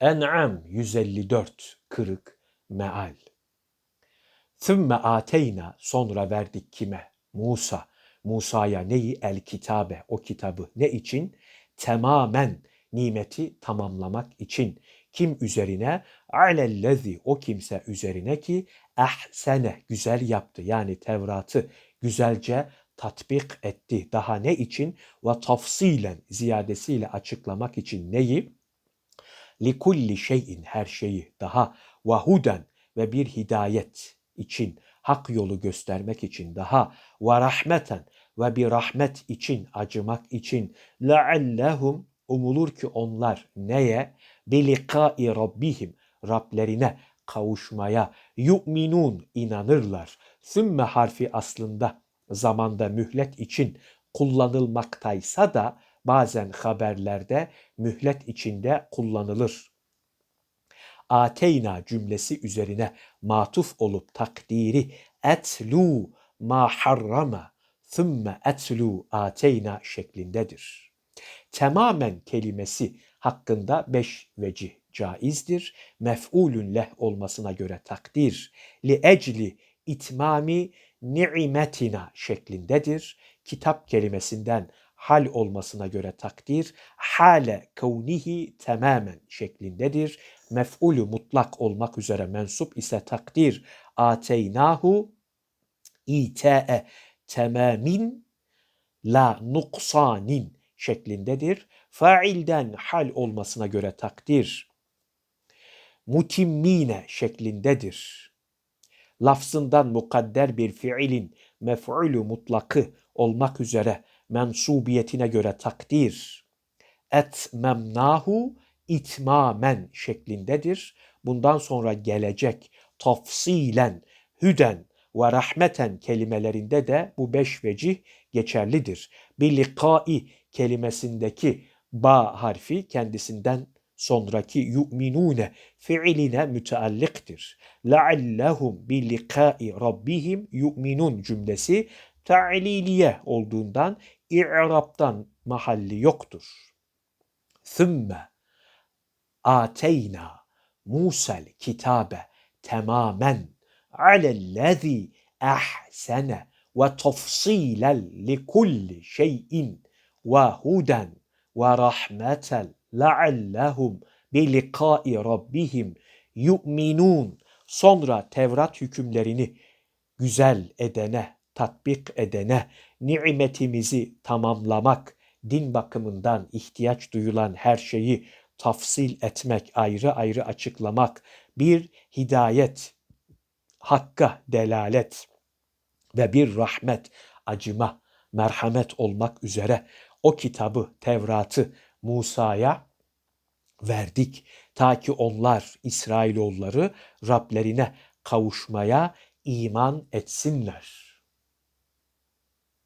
En'am 154 kırık meal. Thümme ateyna sonra verdik kime? Musa. Musa'ya neyi? El kitabe o kitabı. Ne için? Tamamen nimeti tamamlamak için. Kim üzerine? Alellezi o kimse üzerine ki ehsene güzel yaptı. Yani Tevrat'ı güzelce tatbik etti. Daha ne için? Ve tafsilen ziyadesiyle açıklamak için neyi? Likulli şeyin her şeyi daha ve ve bir hidayet için hak yolu göstermek için daha ve rahmeten ve bir rahmet için acımak için leallehum umulur ki onlar neye bilikai rabbihim Rablerine kavuşmaya yu'minun inanırlar. Sümme harfi aslında zamanda mühlet için kullanılmaktaysa da bazen haberlerde mühlet içinde kullanılır. Ateyna cümlesi üzerine matuf olup takdiri etlu ma harrama thumma etlu ateyna şeklindedir. Tamamen kelimesi hakkında beş vecih caizdir. Mef'ulün leh olmasına göre takdir. Li ecli itmami ni'metina şeklindedir. Kitap kelimesinden hal olmasına göre takdir, hale kavnihi tamamen şeklindedir. Mef'ulü mutlak olmak üzere mensup ise takdir ateynahu ite'e temamin la nuksanin şeklindedir. Failden hal olmasına göre takdir mutimmine şeklindedir. Lafzından mukadder bir fiilin mef'ulü mutlakı olmak üzere mensubiyetine göre takdir etmemnahu itmamen şeklindedir. Bundan sonra gelecek tafsilen, hüden ve rahmeten kelimelerinde de bu beş vecih geçerlidir. Bir likai kelimesindeki ba harfi kendisinden sonraki yu'minune fiiline mütealliktir. Leallehum bi likai rabbihim yu'minun cümlesi ta'liliye olduğundan i'raptan mahalli yoktur. Thümme ateyna Musa'l kitabe tamamen alellezî ahsene ve tafsilen li kulli şeyin ve huden ve rahmeten leallehum bi likai rabbihim yu'minun. Sonra Tevrat hükümlerini güzel edene, tatbik edene, nimetimizi tamamlamak, din bakımından ihtiyaç duyulan her şeyi tafsil etmek, ayrı ayrı açıklamak, bir hidayet, hakka delalet ve bir rahmet, acıma, merhamet olmak üzere o kitabı, Tevrat'ı Musa'ya verdik. Ta ki onlar, İsrailoğulları Rablerine kavuşmaya iman etsinler.